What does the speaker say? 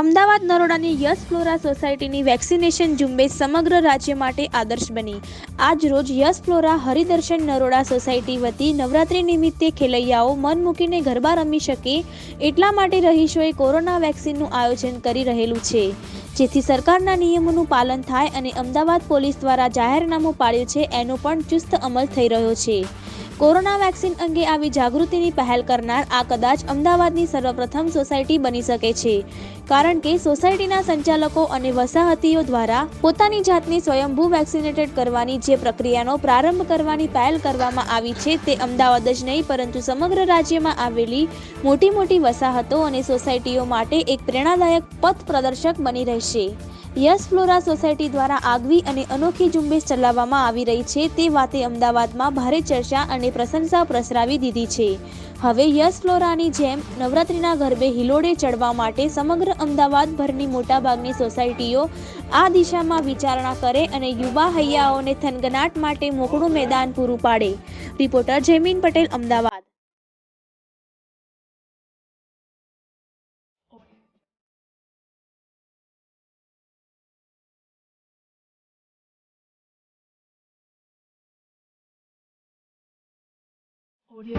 અમદાવાદ નરોડાની Yes Flora સોસાયટીની vaccination ઝુંબેશ સમગ્ર રાજ્ય માટે આદર્શ બની. આજ રોજ yes Flora Haridarshan Naroda society વતી નવરાત્રી નિમિત્તે ખેલૈયાઓ મન મૂકીને ગરબા રમી શકે એટલા માટે રહીશોએ કોરોના વેક્સિનનું આયોજન કરી રહેલું છે. જેથી સરકારના નિયમોનું પાલન થાય અને અમદાવાદ પોલીસ દ્વારા જાહેરનામું પાડ્યું છે એનો પણ ચુસ્ત અમલ થઈ રહ્યો છે. કોરોના વેક્સિન અંગે આવી જાગૃતિની પહેલ કરનાર આ કદાચ અમદાવાદની સર્વપ્રથમ સોસાયટી બની શકે છે. કારણ કે સોસાયટીના સંચાલકો અને વસાહતીઓ દ્વારા પોતાની જાતને સ્વયંભૂ વેક્સિનેટેડ કરવાની જે પ્રક્રિયાનો પ્રારંભ કરવાની પહેલ કરવામાં આવી છે તે અમદાવાદ જ નહીં, પરંતુ સમગ્ર રાજ્યમાં આવેલી મોટી મોટી વસાહતો અને સોસાયટીઓ માટે એક પ્રેરણાદાયક પથ પ્રદર્શક બની રહેશે. યસ ફ્લોરા સોસાયટી દ્વારા આગવી અને અનોખી ઝુંબેશ ચલાવવામાં આવી રહી છે તે વાતે અમદાવાદમાં ભારે ચર્ચા અને પ્રશંસા પ્રસરાવી દીધી છે. હવે યસ ફ્લોરાની જેમ નવરાત્રિના ગરબે હિલોડે ચડવા માટે સમગ્ર અમદાવાદભરની મોટાભાગની સોસાયટીઓ આ દિશામાં વિચારણા કરે અને યુવા હૈયાઓને થનગનાટ માટે મોકળું મેદાન પૂરું પાડે. રિપોર્ટર જયમીન પટેલ, અમદાવાદ. Audio